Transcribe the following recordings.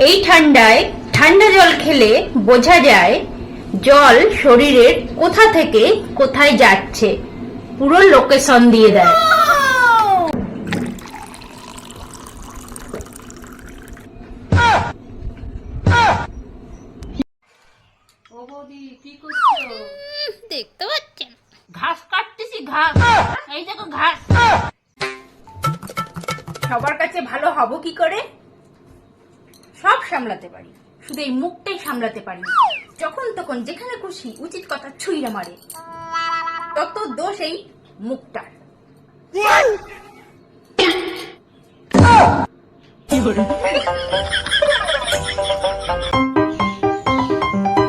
এই ঠান্ডায় ঠান্ডা জল খেলে বোঝা যায় জল শরীরের কোথা থেকে কোথায় যাচ্ছে। পুরো লোকেশন দিয়ে দেয়। ও বৌদি কি করছ? দেখতে পাচ্ছেন। ঘাস কাটতেছি ঘাস। এই দেখো ঘাস। সবার কাছে ভালো হব কি করে? সব সামলাতে পারি। শুধু এই মুখটাই সামলাতে পারি যখন তখন যেখানে খুশি উচিত কথা ছুঁড়ে মারে। তত দোষ এই মুখটার।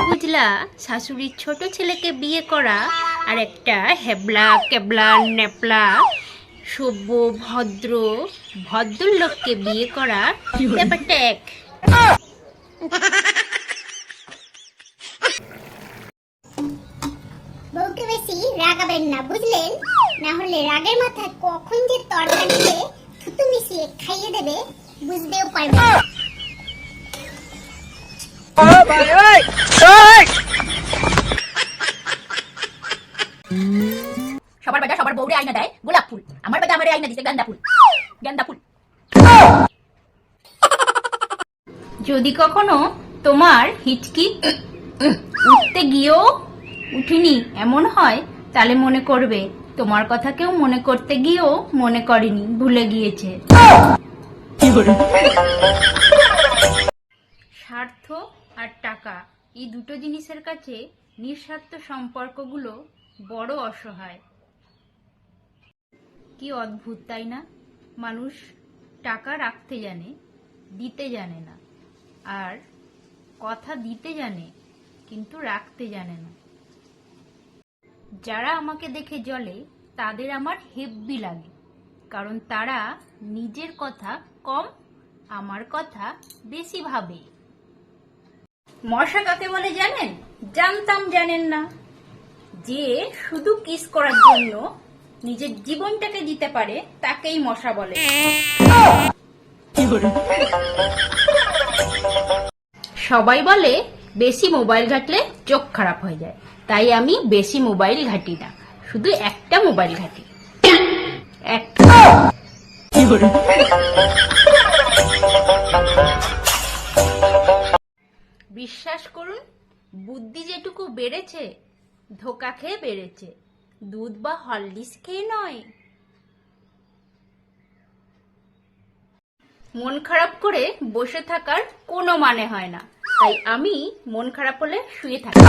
বুঝলা, শাশুড়ির ছোট ছেলেকে বিয়ে করা আর একটা হেবলা, কেবলা নেপলা সভ্য, ভদ্র, ভদ্রলোককে বিয়ে করা ব্যাপারটা এক। বউকে বেশি রাগাবেন না বুঝলেন? না হলে রাগের মাথায় কখন যে তরকারিতে থুতু মিশিয়ে খাইয়ে দেবে, বুঝতেও পারবে সবার বাজা সবার বউরে আইনা দেয় গোলাপ ফুল। আমার বাজা আমারে আইনা দিতে গান্দা ফুল। গান্দা ফুল। যদি কখনো তোমার হিচকি উঠতে গিয়েও উঠিনি, এমন হয়, তাহলে মনে করবে, তোমার কথা কেউ মনে করতে গিয়েও মনে করেনি, ভুলে গিয়েছে। স্বার্থ আর টাকা, এই দুটো জিনিসের কাছে নিঃস্বার্থ সম্পর্কগুলো বড় অসহায়। কি অদ্ভুত, তাই না? মানুষ টাকা রাখতে জানে, দিতে জানে না। আর কথা দিতে জানে কিন্তু রাখতে জানে না। যারা আমাকে দেখে জ্বলে তাদের আমার হেব্বি লাগে কারণ তারা নিজের কথা কম আমার কথা বেশি ভাবে। মশা কাকে বলে জানেন? জানতাম জানেন না। যে শুধু কিস করার জন্য নিজের জীবনটাকে দিতে পারে তাকেই মশা বলে। সবাই বলে বেশি মোবাইল ঘাটলে চোখ খারাপ হয়ে যায়। তাই আমি বেশি মোবাইল ঘাটি না। শুধু একটা মোবাইল ঘাটি। বিশ্বাস করুন, বুদ্ধি যেটুকু বেড়েছে, ধোকা খেয়ে বেড়েছে। দুধ বা হরলিক্স খেয়ে নয়। মন খারাপ করে বসে থাকার কোনো মানে হয় না। তাই আমি মন খারাপ হলে শুয়ে থাকি।